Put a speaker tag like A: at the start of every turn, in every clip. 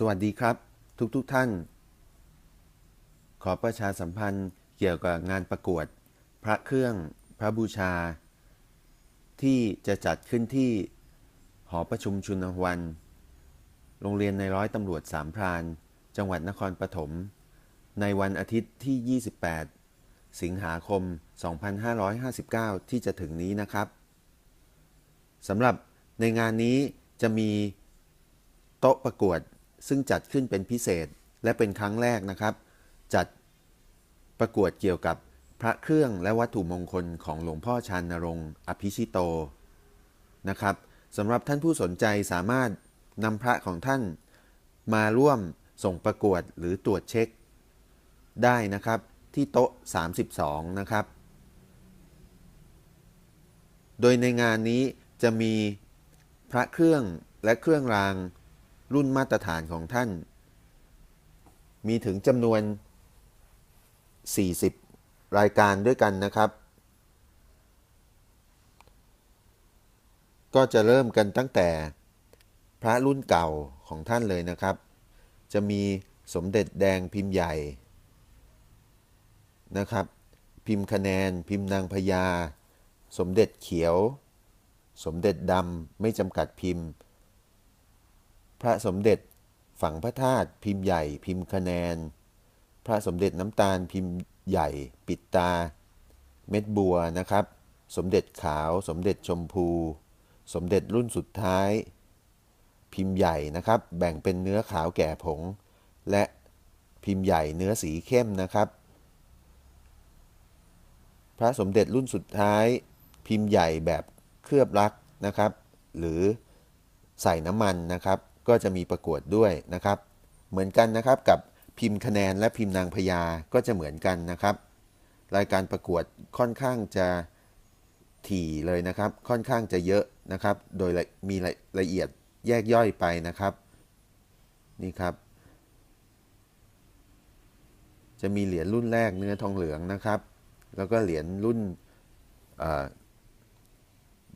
A: สวัสดีครับ ทุกๆทท่าน ขอประชาสัมพันธ์เกี่ยวกับงานประกวด พระเครื่องพระบูชา ที่จะจัดขึ้นที่หอประชุมชุนวัน โรงเรียนในร้อยตำรวจสามพราน จังหวัดนครปฐมในวันอาทิตย์ที่ 28 สิงหาคม 2559 ที่จะถึงนี้นะครับสำหรับในงานนี้จะมีโต๊ะประกวด ซึ่งจัดขึ้นเป็นพิเศษและเป็นครั้งแรกนะครับ จัดประกวดเกี่ยวกับพระเครื่องและวัตถุมงคลของหลวงพ่อชานนรงค์อภิชิโตนะครับสำหรับท่านผู้สนใจสามารถนำพระของท่าน มาร่วมส่งประกวดหรือตรวจเช็ค ได้นะครับที่โต๊ะ 32 นะครับ โดยในงานนี้จะมีพระเครื่องและเครื่องราง รุ่นมาตรฐานของท่าน มีถึงจำนวน 40 รายการด้วยกันนะครับ ก็จะเริ่มกันตั้งแต่พระรุ่นเก่าของท่านเลยนะครับ จะมีสมเด็จแดงพิมพ์ใหญ่นะครับ พิมพ์คะแนน พิมพ์นางพญา สมเด็จเขียว สมเด็จดำไม่จำกัดพิมพ์ พระสมเด็จฝังพระธาตุพิมพ์ใหญ่พิมพ์คะแนน พระสมเด็จน้ำตาลพิมพ์ใหญ่ปิดตา เม็ดบัวนะครับ สมเด็จขาวสมเด็จชมพู สมเด็จรุ่นสุดท้าย พิมพ์ใหญ่นะครับ แบ่งเป็นเนื้อขาวแก่ผง และพิมพ์ใหญ่เนื้อสีเข้มนะครับ พระสมเด็จรุ่นสุดท้าย พิมพ์ใหญ่แบบเคลือบลักนะครับ หรือใส่น้ำมันนะครับ ก็จะมีประกวดด้วยนะครับ เหมือนกันนะครับกับพิมพ์คะแนนและพิมพ์นางพญาก็จะเหมือนกันนะครับ รายการประกวดค่อนข้างจะถี่เลยนะครับ ค่อนข้างจะเยอะนะครับ โดยมีละเอียดแยกย่อยไปนะครับนี่ครับ จะมีเหรียญรุ่นแรกเนื้อทองเหลืองนะครับ แล้วก็เหรียญรุ่น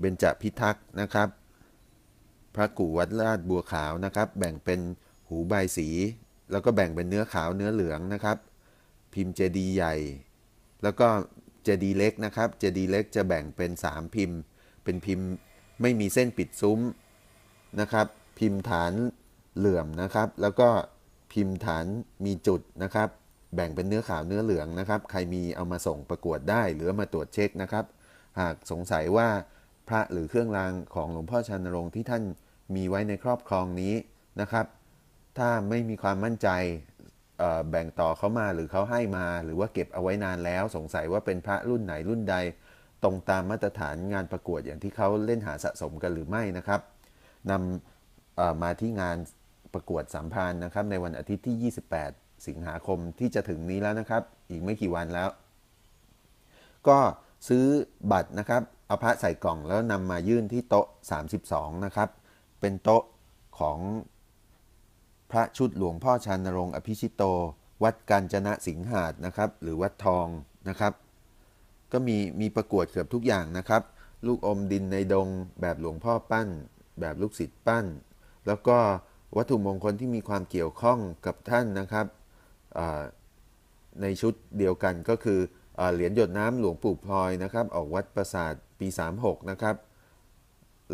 A: เบญจพิทักษ์นะครับ พระกู่วัดลาดบัวขาวนะครับ แบ่งเป็นหูใบสี แล้วก็แบ่งเป็นเนื้อขาวเนื้อเหลืองนะครับ พิมพ์เจดีใหญ่ แล้วก็เจดีเล็กนะครับ เจดีเล็กจะแบ่งเป็น 3 พิมพ์ เป็นพิมพ์ไม่มีเส้นปิดซุ้มนะครับ พิมพ์ฐานเหลื่อมนะครับ แล้วก็พิมพ์ฐานมีจุดนะครับ แบ่งเป็นเนื้อขาวเนื้อเหลืองนะครับ ใครมีเอามาส่งประกวดได้ หรือมาตรวจเช็คนะครับ หากสงสัยว่า พระหรือเครื่องรางของหลวงพ่อชันรงค์ที่ท่านมีไว้ในครอบครองนี้นะครับ ถ้าไม่มีความมั่นใจแบ่งต่อเขามาหรือเขาให้มา หรือว่าเก็บเอาไว้นานแล้ว สงสัยว่าเป็นพระรุ่นไหนรุ่นใด ตรงตามมาตรฐานงานประกวดอย่างที่เขาเล่นหาสะสมกันหรือไม่นะครับนำมาที่งานประกวดสัมพันธ์นะครับ ในวันอาทิตย์ที่ 28 สิงหาคมที่จะถึงนี้แล้วนะครับ อีกไม่กี่วันแล้ว ก็ซื้อบัตรนะครับ เอาพระใส่กล่องแล้วนำมายื่นที่โต๊ะ 32 นะครับ เป็นโต๊ะของพระชุดหลวงพ่อชานรงค์อภิชิโต วัดกาญจนะสิงหาดนะครับ หรือวัดทองนะครับ ก็มีมีประกวดเกือบทุกอย่างนะครับ ลูกอมดินในดงแบบหลวงพ่อปั้น แบบลูกศิษย์ปั้น แล้วก็วัตถุมงคลที่มีความเกี่ยวข้องกับท่านนะครับในชุดเดียวกันก็คือเหรียญหยดน้ำหลวงปู่พลอยนะครับ ออกวัดประสาท ปี 36 นะครับ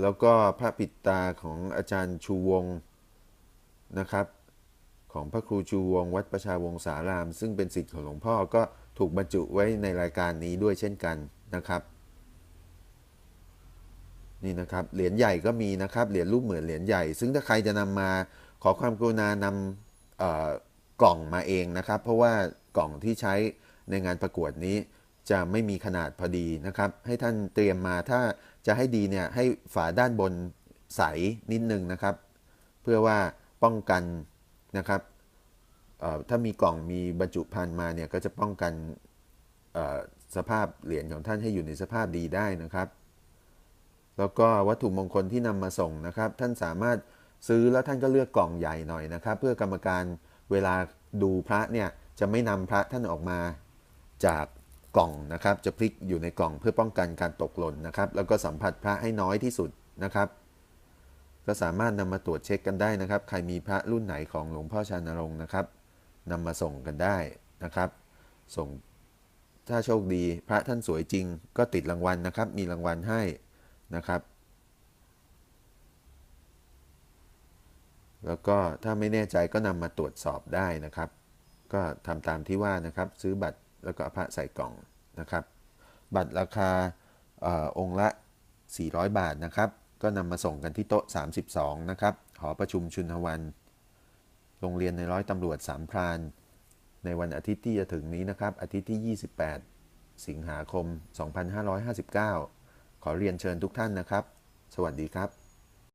A: แล้วก็พระปิดตาของอาจารย์ชูวงนะครับ ของพระครูชูวงวัดประชาวงสาราม ซึ่งเป็นสิทธิ์ของหลวงพ่อก็ถูกบรรจุไว้ในรายการนี้ด้วยเช่นกันนะครับ นี่นะครับเหรียญใหญ่ก็มีนะครับเหรียญรูปเหมือนเหรียญใหญ่ ซึ่งถ้าใครจะนำมาขอความกรุณานำกล่องมาเองนะครับ เพราะว่ากล่องที่ใช้ในงานประกวดนี้ จะไม่มีขนาดพอดีนะครับ ให้ท่านเตรียมมาถ้าจะให้ดีเนี่ยให้ฝาด้านบนใสนิดนึงนะครับ เพื่อว่าป้องกันนะครับถ้ามีกล่องมีบรรจุภัณฑ์มาเนี่ยก็จะป้องกันสภาพเหรียญของท่านให้อยู่ในสภาพดีได้นะครับ แล้วก็วัตถุมงคลที่นำมาส่งนะครับ ท่านสามารถซื้อแล้วท่านก็เลือกกล่องใหญ่หน่อยนะครับ เพื่อกรรมการเวลาดูพระเนี่ยจะไม่นำพระท่านออกมาจาก กล่องนะครับ จะพลิกอยู่ในกล่องเพื่อป้องกันการตกหล่นนะครับ แล้วก็สัมผัสพระให้น้อยที่สุดนะครับก็สามารถนำมาตรวจเช็คกันได้นะครับ ใครมีพระรุ่นไหนของหลวงพ่อชานรงค์นะครับนำมาส่งกันได้นะครับ ส่งถ้าโชคดีพระท่านสวยจริง ก็ติดรางวัลนะครับ มีรางวัลให้นะครับ แล้วก็ถ้าไม่แน่ใจก็นำมาตรวจสอบได้นะครับ ก็ทำตามที่ว่านะครับ ซื้อบัตร แล้วก็เอาพระใส่กล่องนะครับ บัตรราคาออองค์ละ 400 บาทนะครับ ก็นำมาส่งกันที่โต๊ะ 32 นะครับ หอประชุมชุนทวัน โรงเรียนในร้อยตำรวจสามพราน ในวันอาทิตย์ที่จะถึงนี้นะครับ อาทิตย์ที่ 28 สิงหาคม 2559 ขอเรียนเชิญทุกท่านนะครับ สวัสดีครับ